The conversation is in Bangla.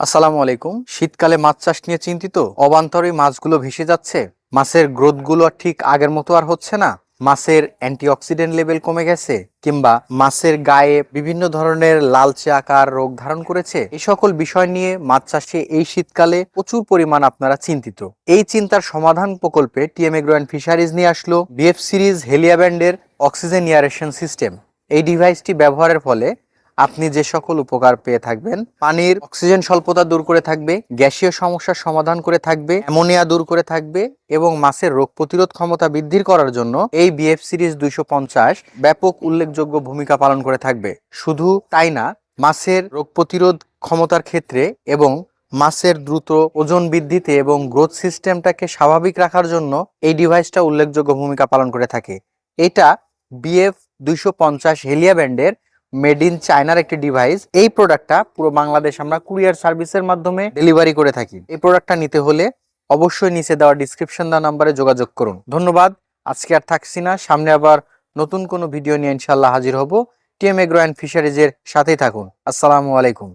আসসালামু আলাইকুম। শীতকালে মাছ চাষ নিয়ে চিন্তিত? অবান্তরে মাছগুলো ভেসে যাচ্ছে? মাছের গ্রোথগুলো ঠিক আগের মতো আর হচ্ছে না? মাছের অ্যান্টিঅক্সিডেন্ট লেভেল কমে গেছে? কিংবা মাছের গায়ে বিভিন্ন ধরনের লালচে আকার রোগ ধারণ করেছে? এই সকল বিষয় নিয়ে মাছ চাষে এই শীতকালে প্রচুর পরিমাণ আপনারা চিন্তিত। এই চিন্তার সমাধান প্রকল্পে টিএম এগ্রো অ্যান্ড ফিশারিজ নিয়ে আসলো বিএফ সিরিজ হেলিয়া ব্যান্ডের অক্সিজেন ইয়ারেশন সিস্টেম। এই ডিভাইসটি ব্যবহারের ফলে আপনি যে সকল উপকার পেয়ে থাকবেন, পানির অক্সিজেন স্বল্পতা দূর করে থাকবে, গ্যাসীয় সমস্যার সমাধান করে থাকবে, অ্যামোনিয়া দূর করে থাকবে এবং মাছের রোগ প্রতিরোধ ক্ষমতা বৃদ্ধি করার জন্য এই বিএফ সিরিজ দুইশো পঞ্চাশ ব্যাপক উল্লেখযোগ্য ভূমিকা পালন করে থাকবে। শুধু তাই না, মাছের রোগ প্রতিরোধ ক্ষমতার ক্ষেত্রে এবং মাছের দ্রুত ওজন বৃদ্ধিতে এবং গ্রোথ সিস্টেমটাকে স্বাভাবিক রাখার জন্য এই ডিভাইসটা উল্লেখযোগ্য ভূমিকা পালন করে থাকে। এটা বিএফ দুইশো পঞ্চাশ হেলিয়া ব্যান্ডের মেড ইন চায়নার একটি ডিভাইস। এই প্রোডাক্টটা পুরো বাংলাদেশ আমরা কুরিয়ার সার্ভিসের মাধ্যমে ডেলিভারি করে থাকি। এই প্রোডাক্টটা নিতে হলে অবশ্যই নিচে দেওয়া ডিসক্রিপশন দেওয়া নাম্বারে যোগাযোগ করুন। ধন্যবাদ। আজকে আর থাকছি না। সামনে আবার নতুন কোনো ভিডিও নিয়ে ইনশাল্লাহ হাজির হব। টিএম এগ্রো অ্যান্ড ফিশারিজের সাথেই থাকুন। আসসালামু আলাইকুম।